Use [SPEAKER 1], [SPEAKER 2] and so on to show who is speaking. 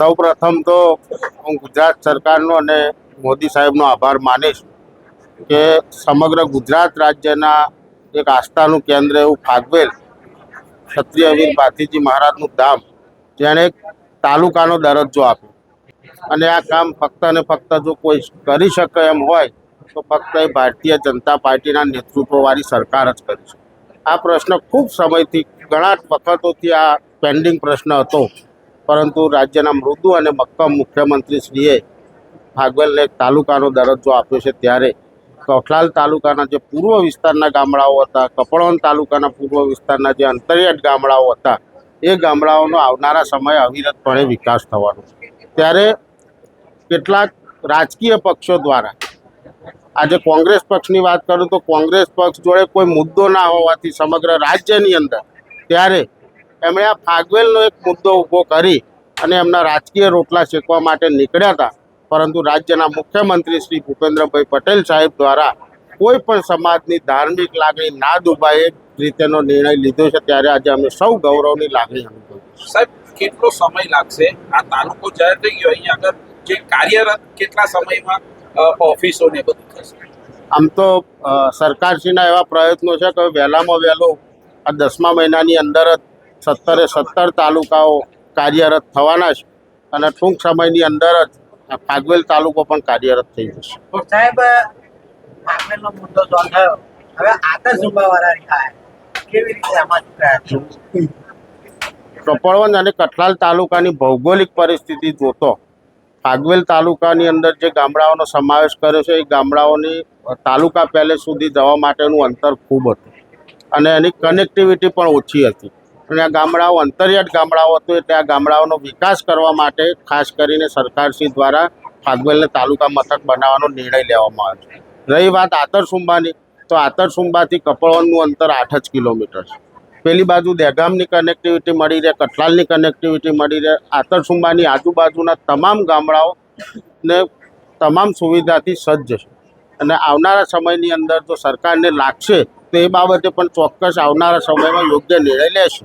[SPEAKER 1] સૌ પ્રથમ તો હું ગુજરાત સરકારનો અને મોદી સાહેબનો આભાર માનીશ કે સમગ્ર ગુજરાત રાજ્યના એક આસ્થાનું કેન્દ્ર એવું ફાગવેલ ક્ષત્રિય પાથીજી મહારાજનું ધામ, જેણે તાલુકાનો દરજ્જો આપ્યો. અને આ કામ ફક્ત અને ફક્ત જો કોઈ કરી શકે એમ હોય, તો ફક્ત એ ભારતીય જનતા પાર્ટીના નેતૃત્વવાળી સરકાર જ કરી શકે. આ પ્રશ્ન ખૂબ સમયથી, ઘણા વખતોથી આ પેન્ડિંગ પ્રશ્ન હતો. પરંતુ રાજ્યના મૃદુ અને મક્કમ મુખ્યમંત્રીશ્રીએ ભાગવેલને એક તાલુકાનો દરજ્જો આપ્યો છે ત્યારે કૌઠલાલ તાલુકાના જે પૂર્વ વિસ્તારના ગામડાઓ હતા કપડવંત તાલુકાના પૂર્વ વિસ્તારના જે અંતરિયાળ ગામડાઓ હતા, એ ગામડાઓનો આવનારા સમયે અવિરતપણે વિકાસ થવાનો છે. ત્યારે કેટલાક રાજકીય પક્ષો દ્વારા, આજે કોંગ્રેસ પક્ષની વાત કરું તો કોંગ્રેસ પક્ષ જોડે કોઈ મુદ્દો ના હોવાથી સમગ્ર રાજ્યની અંદર, ત્યારે એમણે આ ફાગવેલનો એક મુદ્દો ઊભો કરી અને એમના રાજકીય રોટલા શેકવા માટે નીકળ્યા હતા. પરંતુ રાજ્યના મુખ્યમંત્રી શ્રી ભૂપેન્દ્રભાઈ પટેલ સાહેબ દ્વારા કોઈ પણ સમાજની ધાર્મિક લાગણી ના દુભાય એ રીતેનો નિર્ણય લીધો છે ત્યારે આજે અમે સૌ ગૌરવની લાગણી અનુભવી
[SPEAKER 2] સાહેબ કેટલો સમય લાગશે? આ તાલુકો જાહેર થઈ ગયો અહીંયા આગળ જે કાર્યરત કેટલા સમયમાં ઓફિસો ને બધું થશે?
[SPEAKER 1] આમ તો સરકારશ્રીના એવા પ્રયત્નો છે કે વહેલામાં વહેલો આ દસમા મહિનાની અંદર જ સત્તરે સત્તર તાલુકાઓ કાર્યરત થવાના છે અને ટૂંક સમયની અંદર જ આ ફાગવેલ તાલુકો પણ કાર્યરત થઈ જશે.
[SPEAKER 3] સાહેબ આગળનો મુદ્દો સોલ્વ થયો. હવે આદર્શ ઉભાવાળા રહ્યા કેવી રીતે આમાં
[SPEAKER 1] કપડવંજ અને કઠલાલ તાલુકાની ભૌગોલિક પરિસ્થિતિ જોતો ફાગવેલ તાલુકાની અંદર જે ગામડાઓનો સમાવેશ કર્યો છે એ ગામડાઓની તાલુકા પેલેસ સુધી જવા માટેનું અંતર ખૂબ હતું. અને એની કનેક્ટિવિટી પણ ઓછી હતી. અને આ ગામડાઓ અંતરિયાત ગામડાઓ હતું એટલે આ ગામડાઓનો વિકાસ કરવા માટે ખાસ કરીને સરકારશ્રી દ્વારા ફાગવેલને તાલુકા મથક બનાવવાનો નિર્ણય લેવામાં આવ્યો છે. રહી વાત આતરસુંબાની તો આતરસુંબાથી કપડવંજનું અંતર આઠ જ કિલોમીટર છે. પેલી બાજુ દહેગામની કનેક્ટિવિટી મળી રહે, કઠલાલની કનેક્ટિવિટી મળી રહે. આતરસુંબાની આજુબાજુના તમામ ગામડાઓ ને તમામ સુવિધાથી સજ્જ છે. અને આવનારા સમયની અંદર જો સરકારને લાગશે તો એ બાબતે પણ ચોક્કસ આવનારા સમયમાં યોગ્ય નિર્ણય લેશે.